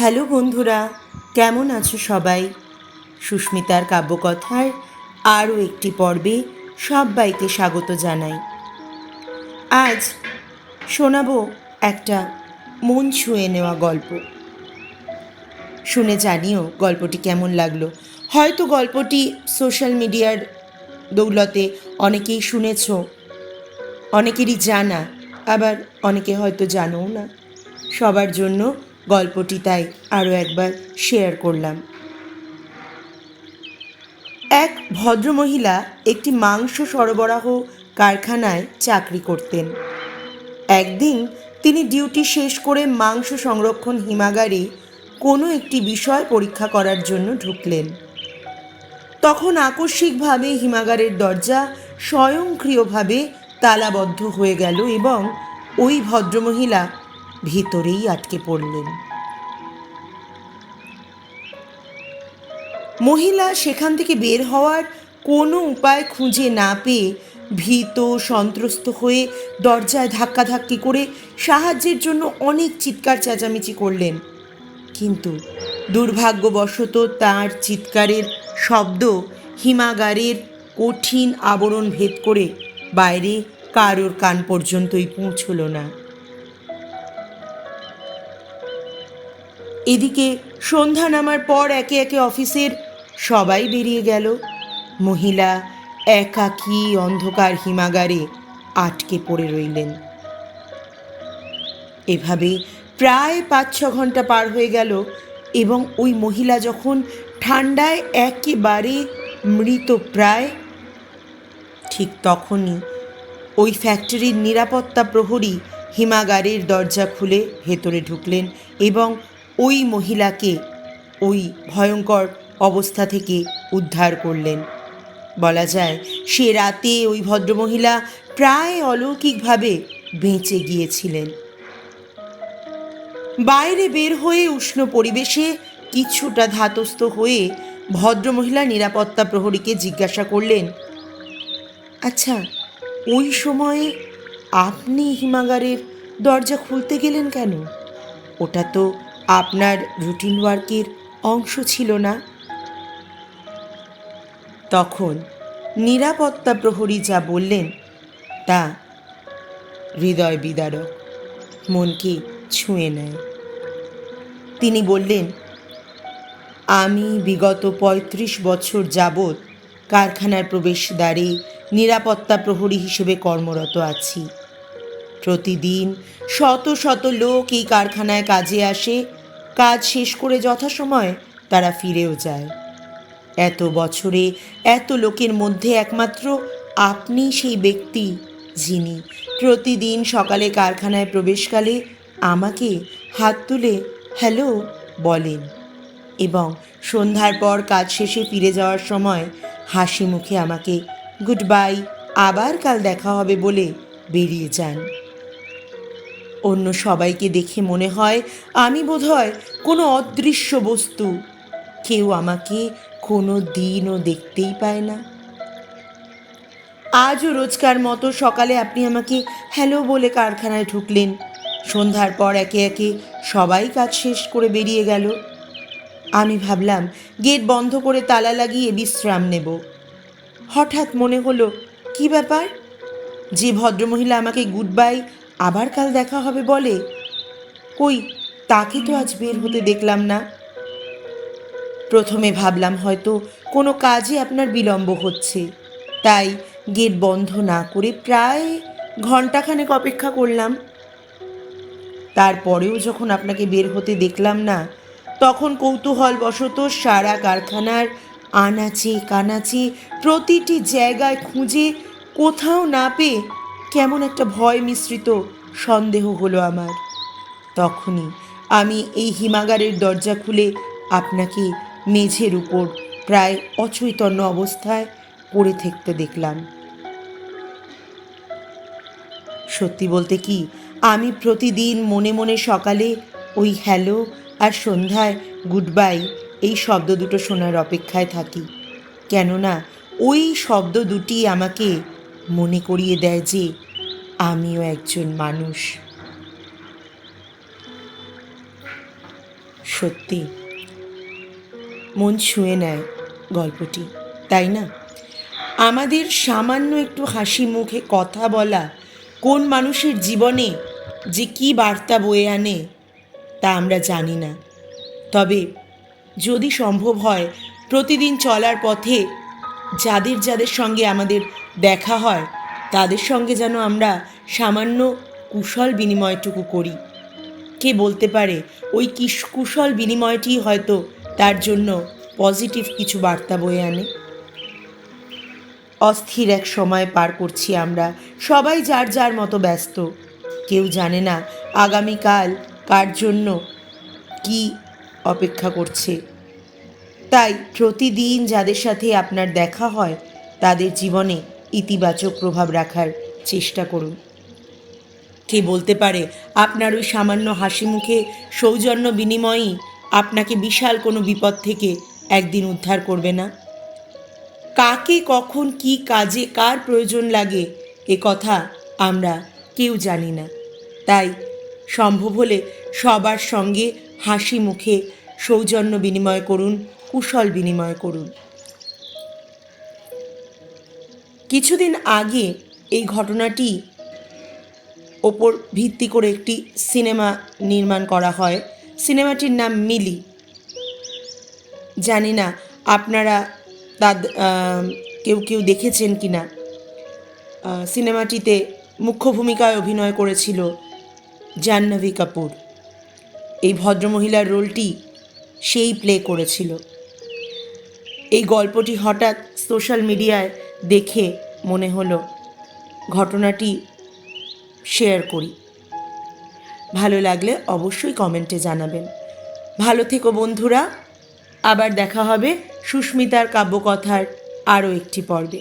Hello বন্ধুরা, কেমন আছো সবাই? সুস্মিতার কাব্যকথার আরও একটি পর্বে সবাইকে স্বাগত জানাই। আজ শোনাবো একটা মন ছুঁয়ে নেওয়া গল্প। শুনে জানিও গল্পটি কেমন লাগল। হয়তো গল্পটি সোশ্যাল মিডিয়ার দৌলতে অনেকেই শুনেছ, অনেকেরই জানা, আবার অনেকে হয়তো জানোও না। সবার জন্য গল্পটি তাই আরও একবার শেয়ার করলাম। এক ভদ্রমহিলা একটি মাংস সরবরাহ কারখানায় চাকরি করতেন। একদিন তিনি ডিউটি শেষ করে মাংস সংরক্ষণ হিমাগারে কোনো একটি বিষয় পরীক্ষা করার জন্য ঢুকলেন। তখন আকস্মিকভাবে হিমাগারের দরজা স্বয়ংক্রিয়ভাবে তালাবদ্ধ হয়ে গেল এবং ওই ভদ্রমহিলা ভিতরেই আটকে পড়লেন। মহিলা সেখান থেকে বের হওয়ার কোনো উপায় খুঁজে না পেয়ে ভীত, সন্ত্রস্ত হয়ে দরজায় ধাক্কাধাক্কি করে সাহায্যের জন্য অনেক চিৎকার চেঁচামেচি করলেন। কিন্তু দুর্ভাগ্যবশত তার চিৎকারের শব্দ হিমাগারের কঠিন আবরণ ভেদ করে বাইরে কারোর কান পর্যন্তই পৌঁছল না। এদিকে সন্ধ্যা নামার পর একে একে অফিসের সবাই বেরিয়ে গেল। মহিলা একাকী অন্ধকার হিমাগারে আটকে পড়ে রইলেন। এভাবে প্রায় পাঁচ ছ ঘণ্টা পার হয়ে গেল এবং ওই মহিলা যখন ঠান্ডায় একেবারে মৃত প্রায়, ঠিক তখনই ওই ফ্যাক্টরির নিরাপত্তা প্রহরী হিমাগারের দরজা খুলে ভেতরে ঢুকলেন এবং ওই মহিলাকে ওই ভয়ঙ্কর অবস্থা থেকে উদ্ধার করলেন। বলা যায়, সে রাতে ওই ভদ্রমহিলা প্রায় অলৌকিকভাবে বেঁচে গিয়েছিলেন। বাইরে বের হয়ে উষ্ণ পরিবেশে কিছুটা ধাতস্থ হয়ে ভদ্রমহিলা নিরাপত্তা প্রহরীকে জিজ্ঞাসা করলেন আচ্ছা ওই সময়ে আপনি হিমাগারের দরজা খুলতে গেলেন কেন? ওটা তো আপনার রুটিন ওয়ার্কের অংশ ছিল না। তখন নিরাপত্তা প্রহরী যা বললেন, তা হৃদয় বিদারক, মনকে ছুঁয়ে নেয়। তিনি বললেন, আমি বিগত ৩৫ বছর যাবৎ কারখানার প্রবেশদ্বারে নিরাপত্তা প্রহরী হিসেবে কর্মরত আছি। প্রতিদিন শত শত লোক এই কারখানায় কাজে আসে কাজ শেষ করে যথাসময় তারা ফিরেও যায়। এত বছরে এত লোকের মধ্যে একমাত্র আপনি সেই ব্যক্তি যিনি প্রতিদিন সকালে কারখানায় প্রবেশকালে আমাকে হাত তুলে হ্যালো বলেন এবং সন্ধ্যার পর কাজ শেষে ফিরে যাওয়ার সময় হাসি মুখে আমাকে গুড বাই, আবার কাল দেখা হবে বলে বেরিয়ে যান। অন্য সবাইকে দেখে মনে হয় আমি বোধহয় কোনো অদৃশ্য বস্তু। কেউ আমাকে কোনো দিনও দেখতেই পায় না। আজও রোজকার মতো সকালে আপনি আমাকে হ্যালো বলে কারখানায় ঢুকলেন। সন্ধ্যার পর একে একে সবাই কাজ শেষ করে বেরিয়ে গেল। আমি ভাবলাম, গেট বন্ধ করে তালা লাগিয়ে বিশ্রাম নেব। হঠাৎ মনে হলো, কি ব্যাপার? যে ভদ্রমহিলা আমাকে গুড বাই আবার কাল দেখা হবে বলে? কই, তাকে তো আজ বের হতে দেখলাম না। প্রথমে ভাবলাম হয়তো কোনো কাজে আপনার বিলম্ব হচ্ছে। তাই গেট বন্ধ না করে প্রায় ঘন্টাখানেক অপেক্ষা করলাম। তারপরেও যখন আপনাকে বের হতে দেখলাম না, তখন কৌতূহলবশত সারা কারখানার আনাচে কানাচে প্রতিটি জায়গায় খুঁজে কোথাও না পেয়ে কেমন একটা ভয় মিশ্রিত সন্দেহ হলো আমার। তখনই আমি এই হিমাগারের দরজা খুলে আপনাকে মেঝের উপর প্রায় অচৈতন্য অবস্থায় পড়ে থাকতে দেখলাম। সত্যি বলতে কি, আমি প্রতিদিন মনে মনে সকালে ওই হ্যালো আর সন্ধ্যায় গুড বাই এই শব্দ দুটো শোনার অপেক্ষায় থাকি। কেননা ওই শব্দ দুটি আমাকে মনে করিয়ে দেয় যে আমিও একজন মানুষ। সত্যি, মন ছুঁয়ে নেয় গল্পটি, তাই না? আমাদের সামান্য একটু হাসি মুখে কথা বলা কোন মানুষের জীবনে যে কী বার্তা বয়ে আনে, তা আমরা জানি না। তবে যদি সম্ভব হয়, প্রতিদিন চলার পথে যাদের যাদের সঙ্গে আমাদের দেখা হয়, তাদের সঙ্গে যেন আমরা সামান্য কুশল বিনিময়টুকু করি। কে বলতে পারে, ওই কিস কুশল বিনিময়টি হয়তো তার জন্য পজিটিভ কিছু বার্তা বয়ে আনে? অস্থির এক সময় পার করছি আমরা, সবাই যার যার মতো ব্যস্ত। কেউ জানে না আগামীকাল কার জন্য কি অপেক্ষা করছে। তাই প্রতিদিন যাদের সাথে আপনার দেখা হয়, তাদের জীবনে ইতিবাচক প্রভাব রাখার চেষ্টা করুন। কে বলতে পারে, আপনার ওই সামান্য হাসি মুখে সৌজন্য বিনিময়ই আপনাকে বিশাল কোনো বিপদ থেকে একদিন উদ্ধার করবে না? কাকে, কখন, কি কাজে কার প্রয়োজন লাগে, এ কথা আমরা কেউ জানি না। তাই সম্ভব হলে সবার সঙ্গে হাসি মুখে সৌজন্য বিনিময় করুন কুশল বিনিময় করুন। কিছুদিন আগে এই ঘটনাটি ওপর ভিত্তি করে একটি সিনেমা নির্মাণ করা হয়। সিনেমাটির নাম মিলি। জানি না আপনারা আম, কেউ কেউ দেখেছেন কি না। সিনেমাটিতে মুখ্য ভূমিকায় অভিনয় করেছিল জাহ্নবী কাপুর। এই ভদ্রমহিলার রোলটি সেই প্লে করেছিল। এই গল্পটি হঠাৎ সোশ্যাল মিডিয়ায় দেখে মনে হলো, ঘটনাটি শেয়ার করি। ভালো লাগলে অবশ্যই কমেন্টে জানাবেন। ভালো থেকো বন্ধুরা, আবার দেখা হবে সুস্মিতার কাব্যকথার আরও একটি পর্বে।